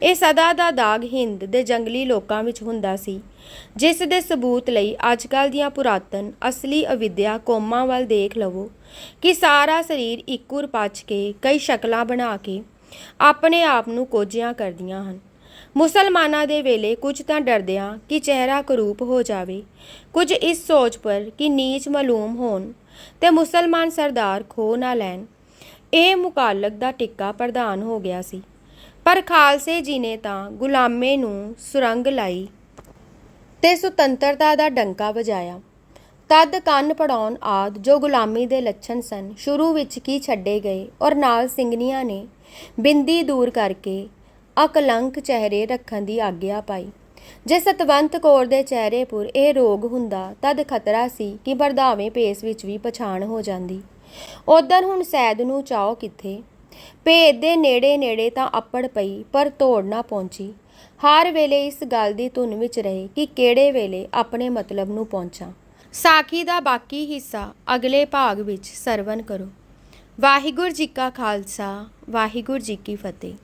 ਇਹ ਸਦਾ ਦਾ ਦਾਗ ਹਿੰਦ ਦੇ ਜੰਗਲੀ ਲੋਕਾਂ ਵਿੱਚ ਹੁੰਦਾ ਸੀ, ਜਿਸ ਦੇ ਸਬੂਤ ਲਈ ਅੱਜਕੱਲ ਦੀਆਂ ਪੁਰਾਤਨ ਅਸਲੀ ਅਵਿਦਿਆ ਕੌਮਾਂ ਵੱਲ ਦੇਖ ਲਵੋ ਕਿ ਸਾਰਾ ਸਰੀਰ ਇੱਕੁਰ ਪੱਛ ਕੇ ਕਈ ਸ਼ਕਲਾਂ ਬਣਾ ਕੇ ਆਪਣੇ ਆਪ ਨੂੰ ਕੋਝਿਆਂ ਕਰਦੀਆਂ ਹਨ। ਮੁਸਲਮਾਨਾਂ ਦੇ ਵੇਲੇ ਕੁਝ ਤਾਂ ਡਰਦਿਆਂ ਕਿ ਚਿਹਰਾ ਕਰੂਪ ਹੋ ਜਾਵੇ। ਕੁਝ ਇਸ ਸੋਚ ਪਰ ਕਿ ਨੀਚ ਮਾਲੂਮ ਹੋਣ ਤੇ ਮੁਸਲਮਾਨ ਸਰਦਾਰ ਖੋ ਨਾ ਲੈਣ। ਇਹ ਮੁਕਾਲਕ ਦਾ ਟਿੱਕਾ ਪ੍ਰਧਾਨ ਹੋ ਗਿਆ ਸੀ। ਪਰ ਖਾਲਸੇ ਜੀ ਨੇ ਤਾਂ ਗੁਲਾਮੇ ਨੂੰ ਸੁਰੰਗ ਲਾਈ ਤੇ ਸੁਤੰਤਰਤਾ ਦਾ ਡੰਕਾ ਵਜਾਇਆ। ਤਦ ਕੰਨ ਪੜਾਉਣ ਆਦ ਜੋ ਗੁਲਾਮੀ ਦੇ ਲੱਛਣ ਸਨ, ਸ਼ੁਰੂ ਵਿੱਚ ਕੀ ਛੱਡੇ ਗਏ ਔਰ ਨਾਲ ਸਿੰਘਣੀਆਂ ਨੇ ਬਿੰਦੀ ਦੂਰ ਕਰਕੇ ਅਕਲੰਕ ਚਿਹਰੇ ਰੱਖਣ ਦੀ ਆਗਿਆ ਪਾਈ। ਜੇ ਸਤਵੰਤ ਕੌਰ ਦੇ ਚਿਹਰੇ ਪਰ ਇਹ ਰੋਗ ਹੁੰਦਾ, ਤਦ ਖਤਰਾ ਸੀ ਕਿ ਵਰਦਾਵੇਂ ਪੇਸ ਵਿੱਚ ਵੀ ਪਛਾਣ ਹੋ ਜਾਂਦੀ। ਉਧਰ ਹੁਣ ਸੈਦ ਨੂੰ ਚਾਓ ਕਿੱਥੇ? ਭੇਦ ਦੇ ਨੇੜੇ ਨੇੜੇ ਤਾਂ ਅੱਪੜ ਪਈ, ਪਰ ਤੋੜ ਨਾ ਪਹੁੰਚੀ। ਹਰ ਵੇਲੇ ਇਸ ਗੱਲ ਦੀ ਧੁਨ ਵਿੱਚ ਰਹੇ ਕਿ ਕਿਹੜੇ ਵੇਲੇ ਆਪਣੇ ਮਤਲਬ ਨੂੰ ਪਹੁੰਚਾਂ। ਸਾਖੀ ਦਾ ਬਾਕੀ ਹਿੱਸਾ ਅਗਲੇ ਭਾਗ ਵਿੱਚ ਸਰਵਨ ਕਰੋ। ਵਾਹਿਗੁਰੂ ਜੀ ਕਾ ਖਾਲਸਾ, ਵਾਹਿਗੁਰੂ ਜੀ ਕੀ ਫਤਿਹ।